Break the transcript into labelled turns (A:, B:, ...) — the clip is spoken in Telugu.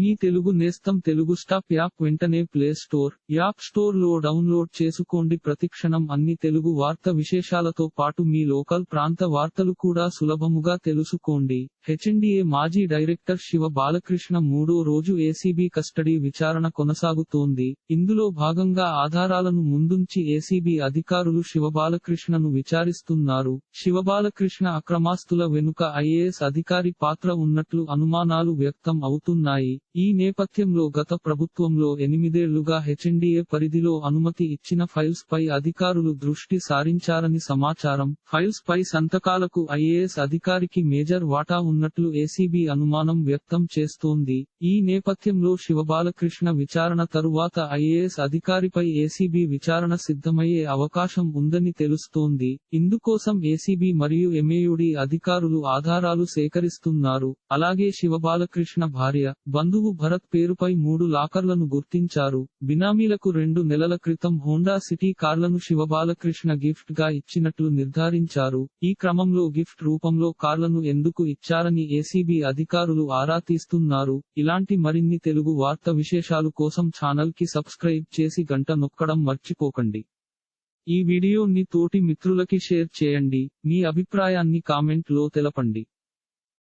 A: మీ తెలుగు నేస్తం తెలుగు స్టాప్ యాప్ వెంటనే ప్లే స్టోర్ యాప్ స్టోర్లో డౌన్లోడ్ చేసుకోండి. ప్రతిక్షణం అన్ని తెలుగు వార్త విశేషాలతో పాటు మీ లోకల్ ప్రాంత వార్తలు కూడా సులభముగా తెలుసుకోండి. హెచ్ఎండిఏ మాజీ డైరెక్టర్ శివ బాలకృష్ణ మూడో రోజు ఏసీబీ కస్టడీ విచారణ కొనసాగుతోంది. ఇందులో భాగంగా ఆధారాలను ముందుంచి ఏసీబీ అధికారులు శివబాలకృష్ణను విచారిస్తున్నారు. శివబాలకృష్ణ అక్రమాస్తుల వెనుక ఐఏఎస్ అధికారి పాత్ర ఉన్నట్లు అనుమానాలు వ్యక్తం అవుతున్నాయి. ఈ నేపథ్యంలో గత ప్రభుత్వంలో ఎనిమిదేళ్ళుగా హెచ్ఎండిఏ పరిధిలో అనుమతి ఇచ్చిన ఫైల్స్ పై అధికారులు దృష్టి సారించారని సమాచారం. ఫైల్స్ పై సంతకాలకు ఐఏఎస్ అధికారికి మేజర్ వాటా ఉన్నట్లు ఏసీబీ అనుమానం వ్యక్తం చేస్తోంది. ఈ నేపథ్యంలో శివబాలకృష్ణ విచారణ తరువాత ఐఏఎస్ అధికారిపై ఏసీబీ విచారణ సిద్ధమయ్యే అవకాశం ఉందని తెలుస్తోంది. ఇందుకోసం ఏసీబీ మరియు ఎంఏయుడి అధికారులు ఆధారాలు సేకరిస్తున్నారు. అలాగే శివబాలకృష్ణ భార్య బంధువు భరత్ పేరుపై మూడు లాకర్లను గుర్తించారు. బినామీలకు రెండు నెలల క్రితం హోండా సిటీ కార్లను శివబాలకృష్ణ గిఫ్ట్గా ఇచ్చినట్లు నిర్ధారించారు. ఈ క్రమంలో గిఫ్ట్ రూపంలో కార్లను ఎందుకు ఇచ్చారని ఏసీబీ అధికారులు ఆరా తీస్తున్నారు. ఇలాంటి మరిన్ని తెలుగు వార్త విశేషాలు కోసం ఛానల్కి సబ్స్క్రైబ్ చేసి గంట నొక్కడం మర్చిపోకండి. ఈ వీడియోని తోటి మిత్రులకి షేర్ చేయండి. మీ అభిప్రాయాన్ని కామెంట్లో తెలపండి.